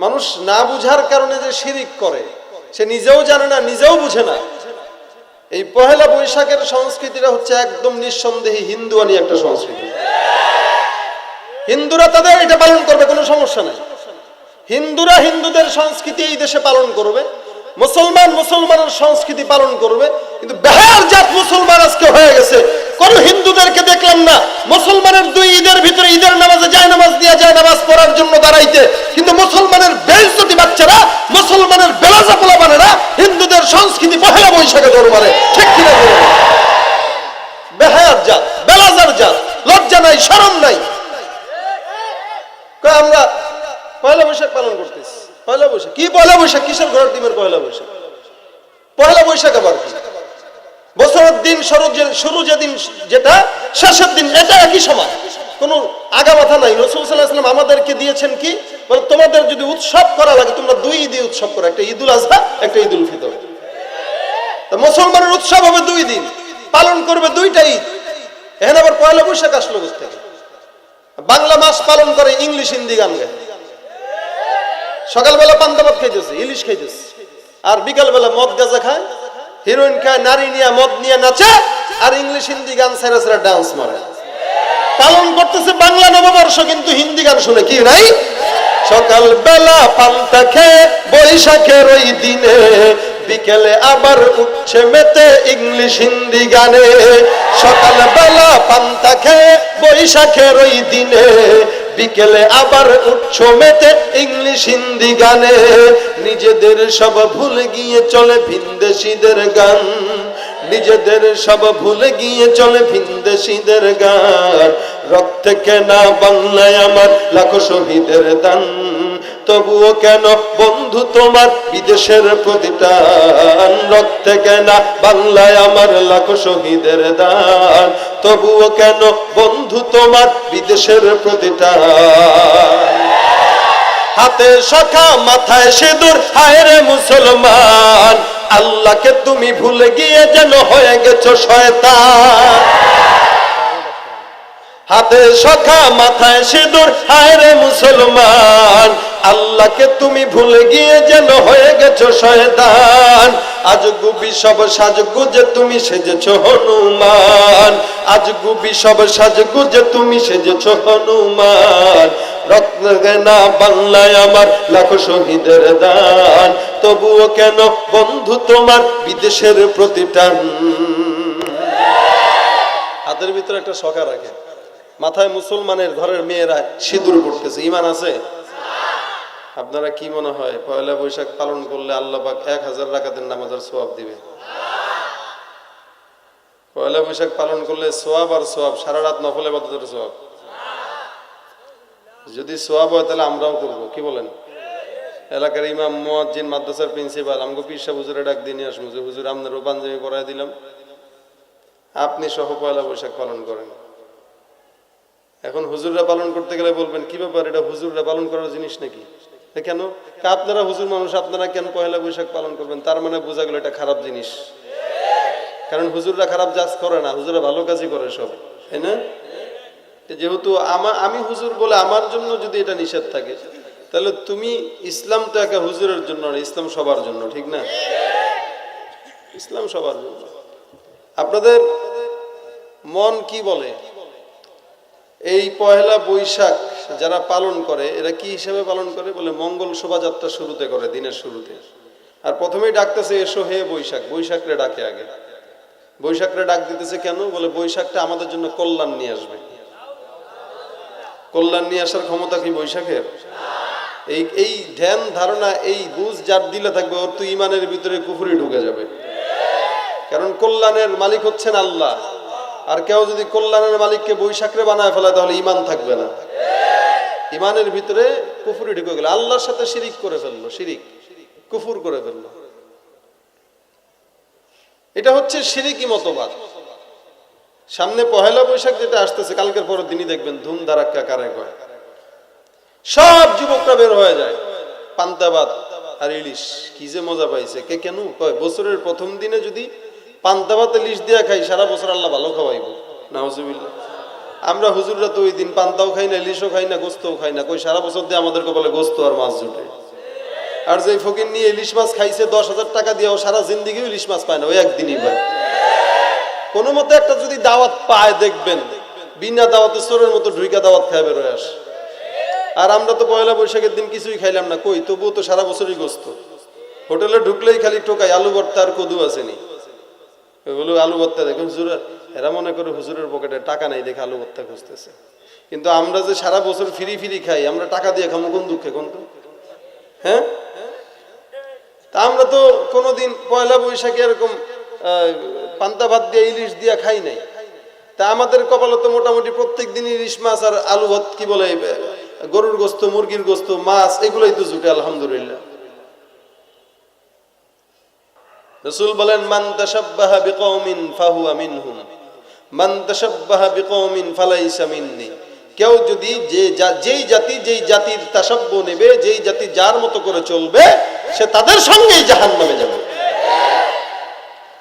মানুষ না বুঝার কারণে যে শিরিক করে, সে নিজেও জানে না, নিজেও বুঝে না। এই পহেলা বৈশাখের সংস্কৃতিটা হচ্ছে একদম নিঃসন্দেহে হিন্দুয়ানি একটা সংস্কৃতি। হিন্দুরা তাদের এটা পালন করবে, কোনো সমস্যা নেই। হিন্দুরা হিন্দুদের সংস্কৃতি এই দেশে পালন করবে। মুসলমান মুসলমানের সংস্কৃতি পালন করবে, কিন্তু বেহার জাত মুসলমান আজকে হয়ে গেছে। কোন হিন্দুদেরকে দেখলাম না। মুসলমানের দুই ঈদের ভিতরে ঈদের নামাজে যায় নামাজ দিয়ে যায় নামাজ পড়ার জন্য দাঁড়াইতে। কিন্তু মুসলমানের বেলসতি বাচ্চারা, মুসলমানের বেলাজা পোলাপানেরা হিন্দুদের সংস্কৃতি পহেলা বৈশাখে দরবারে ঠিক কিনা? বেহায়ার জাত, বেলাজার জাত, লজ্জা নাই, শরম নাই। আমরা পয়লা বৈশাখ পালন করতেছি। পয়লা বৈশাখ। কি পয়লা বৈশাখ? কিসের ঘরের ডিমের পয়লা বৈশাখ? পয়লা বৈশাখ আবার বছরের দিন শুরু শুরু যেদিন যেটা, শেষের দিন এটা একই সময় কোনো আগা মাথা নাই। রসুল সাল্লাহাম আমাদেরকে দিয়েছেন কি? বলে তোমাদের যদি উৎসব করা লাগে, তোমরা দুই ঈদে উৎসব করো। একটা ঈদুল আজহা একটা ঈদুল ফিতর। মুসলমানের উৎসব হবে দুই দিন। পালন করবে দুইটা ঈদ। এখানে আবার পয়লা বৈশাখ আসলো থেকে বাংলা মাস পালন করে ইংলিশ হিন্দি গান গায়। সকালবেলা পান্তাবাদ খাইতেছে, ইলিশ খাইতেছে। আর বিকালবেলা মদ গাজা খায় হিরোইন খায়, নারী নিয়ে মদ নিয়ে নাচে, আর ইংলিশ হিন্দি গান সেরা সেরা ডান্স মারে। পালন করতেছে বাংলা নববর্ষ, কিন্তু হিন্দি গান শুনে কি নাই? সকালবেলা পান্তা খেয়ে, বৈশাখের ওই দিনে বিকেলে আবার উঠছে মেতে ইংলিশ হিন্দি গানে। সকালবেলা পান্তা খেয়ে, বৈশাখের ওই দিনে বিকেলে আবার উঠছ মেতে ইংলিশ, হিন্দি গানে। নিজেদের সব ভুলে গিয়ে চলে ভিনদেশিদের গান। নিজেদের সব ভুলে গিয়ে চলে ভিনদেশিদের গান। রক্তে কেনা বাংলায় আমার লাখো শহীদের দান। তবুও কেন বন্ধু তোমার বিদেশের প্রতিটান রক্তে কেনা বাংলায় আমার লাখো শহীদের দান? তবুও কেন বন্ধু তোমার বিদেশের প্রতিটান হাতে সখা মাথায় সিঁদুর, হায় রে মুসলমান, আল্লাহকে তুমি ভুলে গিয়ে যেন হয়ে গেছো শয়তান। হাতে সখা, মাথায় সিঁদুর, হায় রে মুসলমান। আল্লাহকে তুমি ভুলে গিয়ে যেন হয়ে গেছো শয়তান। আজ গুবি সব সাজগুজে তুমি সেজেছো হনুমান। আজ গুবি সব সাজগুজে তুমি সেজেছো হনুমান। রত্ন না বাংলায় আমার লাখো শহীদের দান। তবুও কেন বন্ধু তোমার বিদেশের প্রতিটান? হাতের ভিতরে একটা শখা রাখে। মাথায় মুসলমানের ঘরের মেয়েরা সিঁদুর পড়তেছে ইমান আছে? আপনারা কি মনে হয়, পয়লা বৈশাখ পালন করলে আল্লাহ এক হাজার রাকাতের নামাজের সোয়াব দিবে? পয়লা বৈশাখ পালন করলে সোয়াব আর সোয়াব, সারা রাত নফলে বাদতের সোয়াব। যদি সোয়াব হয় তাহলে আমরাও করব, কি বলেন? এলাকার ইমাম, মুয়াজ্জিন, মাদ্রাসার প্রিন্সিপাল আমাকে পিসা হুজুরে ডাক দিয়ে নিয়ে আসব, যে হুজুর আপনারও পাঞ্জাবি পরাই দিলাম। আপনি সহ পয়লা বৈশাখ পালন করেন। এখন হুজুররা পালন করতে গেলে বলবেন, কি ব্যাপার? এটা হুজুররা পালন করার জিনিস নাকি? কেন? আপনারা হুজুর মানুষ, আপনারা কেন পয়লা বৈশাখ পালন করবেন? তার মানে বোঝা গেল এটা খারাপ জিনিস। কারণ হুজুররা খারাপ জাজ করে না হুজুরা ভালো কাজই করে সব। তাই না? যেহেতু আমা, আমি হুজুর বলে আমার জন্য যদি এটা নিষেধ থাকে, তাহলে তুমি ইসলাম তো একা হুজুরের জন্য না, ইসলাম সবার জন্য, ঠিক না? ইসলাম সবার জন্য। আপনাদের মন কি বলে? এই পয়লা বৈশাখ যারা পালন করে, এরা কি হিসাবে পালন করে বলে? মঙ্গল শোভাযাত্রা শুরুতে করে, দিনের শুরুতে। আর প্রথমেই ডাকতেছে, এসো হে বৈশাখ। বৈশাখরে ডাকে আগে। বৈশাখরে ডাক দিতেছে কেন? বলে, বৈশাখটা আমাদের জন্য কল্যাণ নিয়ে আসবে। কল্যাণ নিয়ে আসার ক্ষমতা কি বৈশাখের? এই এই ধ্যান ধারণা, এই বুঝ যার দিলে থাকবে, ওর তো ইমানের ভিতরে কুফুরি ঢুকে যাবে। কারণ কল্যাণের মালিক হচ্ছেন আল্লাহ। আর কেউ যদি কল্যাণের মালিককে বৈশাখরে বানায় ফেলায়, তাহলে ইমান থাকবে না। ইমানের ভিতরে কুফুরি ঢুকে গেল। আল্লাহর সাথে শিরিক করে ফেলল, শিরিক, কুফুর করে ফেলল। এটা হচ্ছে শিরিকি মতবাদ। সামনে পহেলা বৈশাখ যেটা আসতেছে, কালকের পরের দিনই দেখবেন ধুম ধারাক্কা কারে কয় সব যুবকরা বের হয়ে যায়। পান্তাবাদ আর ইলিশ, কি যে মজা পাইছে। কে কেন কয়, বছরের প্রথম দিনে যদি পান্তাবাদ ইলিশ দিয়া খাই সারা বছর আল্লাহ ভালো খাওয়াইব। নাউজুবিল্লাহ। আমরা হুজুররা তো ওই দিন পান্তাও খাই না ইলিশও খাই না গোস্তও খাই না কই সারা বছর দিয়ে আমাদেরকে বলে গোস্ত আর মাছ জুটে। আর যে ফকির নিয়ে ইলিশ মাছ খাইছে দশ হাজার টাকা দিয়ে ও সারা জিন্দিগিও ইলিশ মাছ পায় না ওই একদিনই পায়। কোনো মতে একটা যদি দাওয়াত পায় দেখবেন বিনা দাওয়াতে চোরের মতো ঢুইকা দাওয়াত খায় বেরোয় আসে। আর আমরা তো পয়লা বৈশাখের দিন কিছুই খাইলাম না কই? তবুও তো সারা বছরই গোস্ত। হোটেলে ঢুকলেই খালি টোকাই আলু ভর্তা আর কদু আসেনি ওগুলো আলু ভর্তা, দেখুন হুজুর, এরা মনে করে হুজুরের পকেটে টাকা নাই দেখে আলু ভর্তা খুঁজতেছে। কিন্তু আমরা যে সারা বছর ফিরি ফিরি খাই, আমরা টাকা দিয়ে খামো, কোন দুঃখে, কোন হ্যাঁ? তা আমরা তো কোনোদিন পয়লা বৈশাখে এরকম পান্তা ভাত দিয়ে ইলিশ দিয়া খাই নাই। তা আমাদের কপালে তো মোটামুটি প্রত্যেক দিন ইলিশ মাছ আর আলু ভাত কি বলে গরুর গোস্ত, মুরগির গোস্ত, মাছ, এগুলোই তো জুটে, আলহামদুলিল্লাহ। রসুল বলেন, মান তাশাব্বাহা বিকওমিন ফাহুয়া মিনহুম। মান তাশাব্বাহা বিকওমিন ফালাইসা মিন্নি। কেউ যদি যে যেই জাতি, যেই জাতির তাসাব্য নেবে, যেই জাতি যার মতো করে চলবে, সে তাদের সঙ্গেই জাহান্নামে যাবে।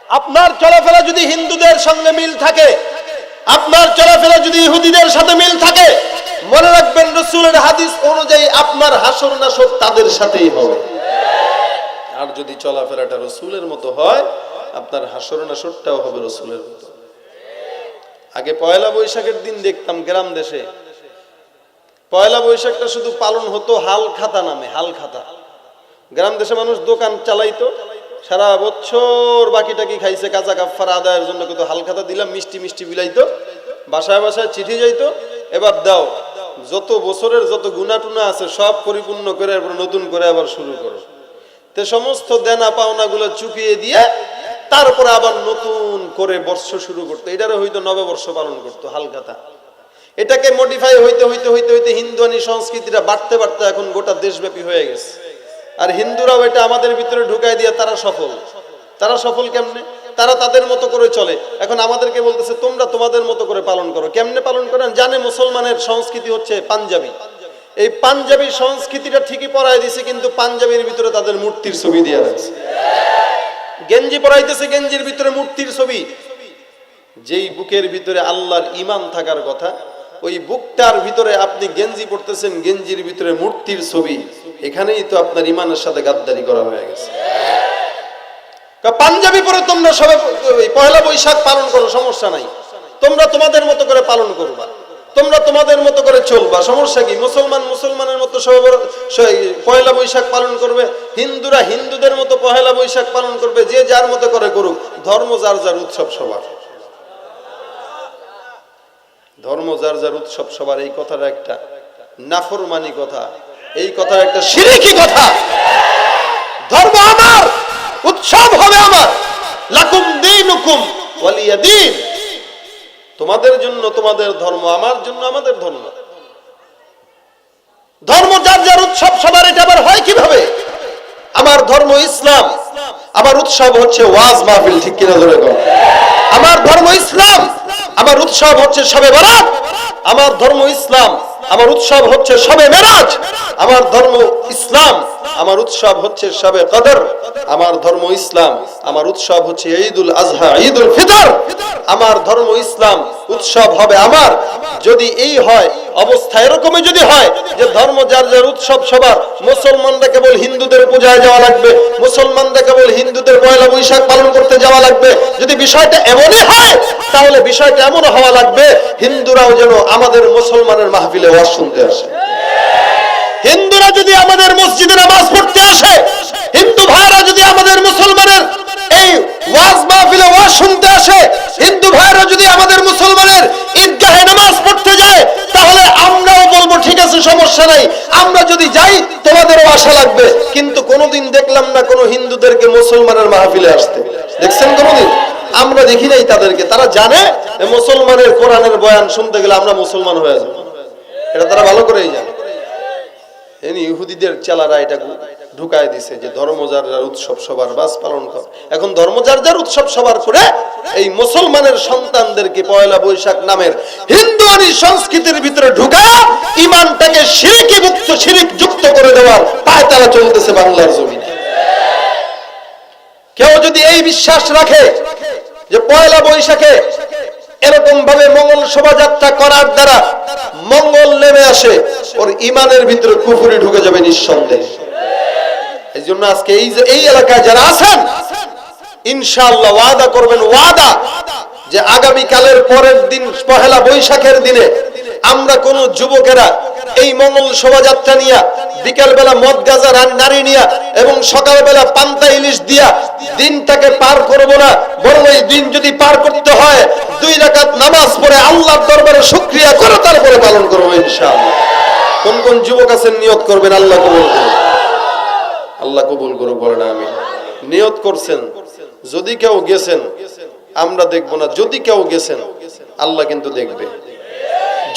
আপনার চলাফেরা যদি হিন্দুদের সঙ্গে মিল থাকে, আপনার চলাফেরা যদি ইহুদিদের সাথে মিল থাকে, মনে রাখবেন রসুলের হাদিস অনুযায়ী আপনার হাসর নাসর তাদের সাথেই হবে। আর যদি চলাফেরাটা রসুলের মতো হয়, আপনার হাসর নাসরটাও হবে রসুলের মতো। আগে পয়লা বৈশাখের দিন দেখতাম গ্রাম দেশে। পয়লা বৈশাখটা শুধু পালন হতো হাল খাতা নামে, হাল খাতা। গ্রাম দেশে মানুষ দোকান চালাইতো, সারা বছর বাকি টাকি খাইছে, কাঁচা কাফার আদায়ের জন্য কত হাল খাতা দিলাম, মিষ্টি মিষ্টি বিলাইতো। বাসায় বাসায় চিঠি যাইতো, এবার দাও, যত বছরের যত গুণা টুনা আছে সব পরিপূর্ণ করে, এরপর নতুন করে আবার শুরু করো। তে সমস্ত দেনা পাওনাগুলো চুকিয়ে দিয়ে তারপরে আবার নতুন করে বর্ষ শুরু করতো। এটারে হয়তো নববর্ষ পালন করতো, হালকাতা। এটাকে মডিফাই হইতে হইতে হইতে হইতে হিন্দুয়ানি সংস্কৃতিটা বাড়তে বাড়তে এখন গোটা দেশব্যাপী হয়ে গেছে। আর হিন্দুরাও এটা আমাদের ভিতরে ঢুকাই দিয়ে তারা সফল। তারা সফল কেমনে? তারা তাদের মতো করে চলে। এখন আমাদেরকে বলতেছে, তোমরা তোমাদের মতো করে পালন করো। কেমনে পালন করেন? জানে মুসলমানের সংস্কৃতি হচ্ছে পাঞ্জাবি। এই পাঞ্জাবি সংস্কৃতিটা ঠিকই পড়ায় দিছে, কিন্তু পাঞ্জাবির ভিতরে তাদের মূর্তির ছবি দিয়ে রাখছে গেঞ্জি পরাইতেছে, গেঞ্জির ভিতরে মূর্তির ছবি। যেই বুকের ভিতরে আল্লাহর ইমান থাকার কথা, ওই বুকটার ভিতরে আপনি গেঞ্জি পড়তেছেন গেঞ্জির ভিতরে মূর্তির ছবি। এখানেই তো আপনার ইমানের সাথে গাদ্দারি করা হয়ে গেছে। পাঞ্জাবি পরে তোমরা সবে ওই পয়লা বৈশাখ পালন করো, সমস্যা নাই। তোমরা তোমাদের মতো করে পালন করবা। তোমরা তোমাদের মতো করে চলবা। সমস্যা কি? মুসলমান মুসলমানের মতো পয়লা বৈশাখ পালন করবে। হিন্দুরা হিন্দুদের মতো পয়লা বৈশাখ পালন করবে, যে যার মতো করে করুক। ধর্ম যার যার উৎসব সবার। ধর্ম যার যার উৎসব সবার, এই কথাটা একটা নাফরমানি কথা। এই কথার একটা সিরিকি কথা। ধর্ম আমার, উৎসব হবে আমার। লাকুম দিন হুকুম ওয়ালিয়া দিন তোমাদের জন্য তোমাদের ধর্ম, আমার জন্য আমাদের ধর্ম। ধর্ম যার যার উৎসব, সবার এটা আবার হয় কীভাবে? আমার ধর্ম ইসলাম, আমার উৎসব হচ্ছে ওয়াজ মাহফিল, ঠিক কিনা ধরে আমার ধর্ম ইসলাম, আমার উৎসব হচ্ছে সবে বরাত। আমার ধর্ম ইসলাম, আমার উৎসব হচ্ছে সবে মেরাজ। আমার ধর্ম ইসলাম আমার উৎসব হচ্ছে সবে কদর, আমার ধর্ম ইসলাম, আমার উৎসব হচ্ছে ঈদুল আজহা, ঈদুল ফিতর। আমার ধর্ম ইসলাম উৎসব হবে আমার। যদি এই হয়, অবস্থা এরকমই যদি হয়, যে ধর্ম যার যার উৎসব সবার, মুসলমানরা কেবল হিন্দুদের পূজায় যাওয়া লাগবে, মুসলমানরা কেবল হিন্দুদের পয়লা বৈশাখ পালন করতে যাওয়া লাগবে। যদি বিষয়টা এমনই হয়, তাহলে বিষয়টা এমন হওয়া লাগবে, হিন্দুরাও যেন আমাদের মুসলমানের মাহফিলে ওয়াজ শুনতে আসে। হিন্দুরা যদি আমাদের মসজিদে নামাজ পড়তে আসে, হিন্দু ভাইরা যদি আমাদের মুসলমানের এই ওয়াজ মাহফিলে ওয়াজ শুনতে আসে, হিন্দু ভাইরা যদি আমাদের মুসলমানের ঈদগাহে নামাজ পড়তে যায়, তাহলে আমরাও বলব, ঠিক আছে, সমস্যা নাই। আমরা যদি যাই, তোমাদেরও আশা লাগবে। কিন্তু কোনোদিন দেখলাম না কোনো হিন্দুদেরকে মুসলমানের মাহফিলে আসতে। দেখছেন কোনোদিন? আমরা দেখি নাই তাদেরকে। তারা জানে মুসলমানের কোরআনের বয়ান শুনতে গেলে আমরা মুসলমান হয়ে যাব। এটা তারা ভালো করেই জানে। ইহুদিদের চেলারা এটা ঢুকায় দিছে যে ধর্ম যার যার উৎসব সবার বাস পালন কর। এখন ধর্ম যার যার উৎসব সবার করে এই মুসলমানের সন্তানদেরকে পয়লা বৈশাখ নামের হিন্দুয়ানি সংস্কৃতির ভিতরে ঢুকায় ইমানটাকে শিরিকি মুক্ত শিরিক যুক্ত করে দেওয়ার পায় তারা চলতেছে বাংলার জমিনে। কেউ যদি এই বিশ্বাস রাখে যে পয়লা বৈশাখে এরকম ভাবে মঙ্গল শোভাযাত্রা করার দ্বারা মঙ্গল নেমে আসে, ওর ইমানের ভিতরে কুফুরি ঢুকে যাবে নিঃসন্দেহে। এই জন্য আজকে এই যে এই এলাকায় যারা আছেন, ইনশাআল্লাহ ওয়াদা করবেন, ওয়াদা যে আগামী কালের পরের দিন, পহেলা বৈশাখের দিনে আমরা কোন যুবকেরা এই মঙ্গল শোভাযাত্রা নিয়ে বিকাল বেলা মদ গাজা, রান নারী নিয়া এবং সকালবেলা পান্তা ইলিশ দিয়া দিনটাকে পার করব না, বরং এই দিন যদি পার করতে হয়, দুই রাকাত নামাজ পড়ে আল্লাহর দরবারে শুকরিয়া করে তারপরে পালন করব ইনশাআল্লাহ। কোন কোন যুবক আছেন, নিয়ত করবেন, আল্লাহ কবুল আল্লাহ কবুল করুক, বলেন আমি নিয়ত করছেন, যদি কেউ গেছেন, আমরা দেখব না, যদি কেউ গেছেন, আল্লাহ কিন্তু দেখবে।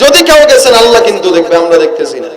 যদি কেউ গেছেন, আল্লাহ কিন্তু দেখবে, আমরা দেখতেছি না।